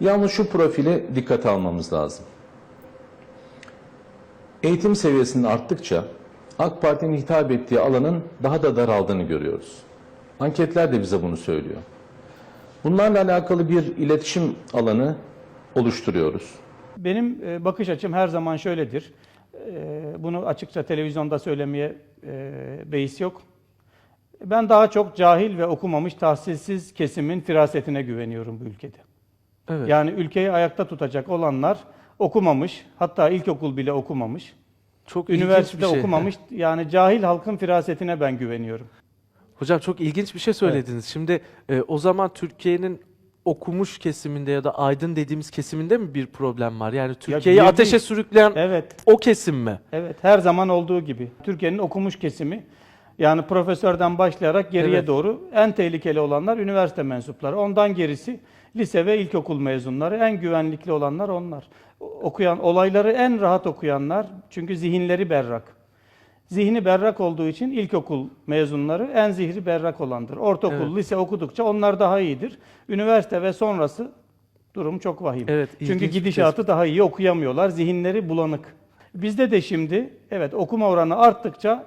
Yalnız şu profili dikkate almamız lazım. Eğitim seviyesinin arttıkça AK Parti'nin hitap ettiği alanın daha da daraldığını görüyoruz. Anketler de bize bunu söylüyor. Bunlarla alakalı bir iletişim alanı oluşturuyoruz. Benim e, bakış açım her zaman şöyledir. E, Bunu açıkça televizyonda söylemeye e, beis yok. Ben daha çok cahil ve okumamış, tahsilsiz kesimin firasetine güveniyorum bu ülkede. Evet. Yani ülkeyi ayakta tutacak olanlar okumamış, hatta ilkokul bile okumamış, çok üniversite bir şey. okumamış. Yani cahil halkın firasetine ben güveniyorum. Hocam çok ilginç bir şey söylediniz. Şimdi e, o zaman Türkiye'nin okumuş kesiminde ya da aydın dediğimiz kesiminde mi bir problem var? Yani Türkiye'yi bir ateşe sürükleyen Evet, o kesim mi? Evet, her zaman olduğu gibi. Türkiye'nin okumuş kesimi, yani profesörden başlayarak geriye Evet. doğru en tehlikeli olanlar üniversite mensupları. Ondan gerisi lise ve ilkokul mezunları. En güvenlikli olanlar onlar. Okuyan, olayları en rahat okuyanlar. Çünkü zihinleri berrak. Zihni berrak olduğu için ilkokul mezunları en zihri berrak olandır. Ortaokul, Evet. lise okudukça onlar daha iyidir. Üniversite ve sonrası durum çok vahim. Evet, Çünkü gidişatı daha iyi okuyamıyorlar. Zihinleri bulanık. Bizde de şimdi evet okuma oranı arttıkça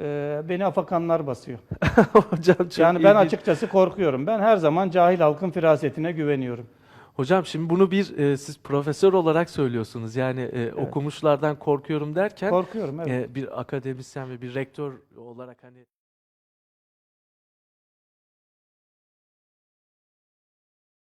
e, beni afakanlar basıyor. Hocam çok yani ben ilginç. açıkçası korkuyorum. Ben her zaman cahil halkın firasetine güveniyorum. Hocam şimdi bunu bir e, siz profesör olarak söylüyorsunuz. Yani e, okumuşlardan korkuyorum derken Korkuyorum evet. e, bir akademisyen ve bir rektör olarak hani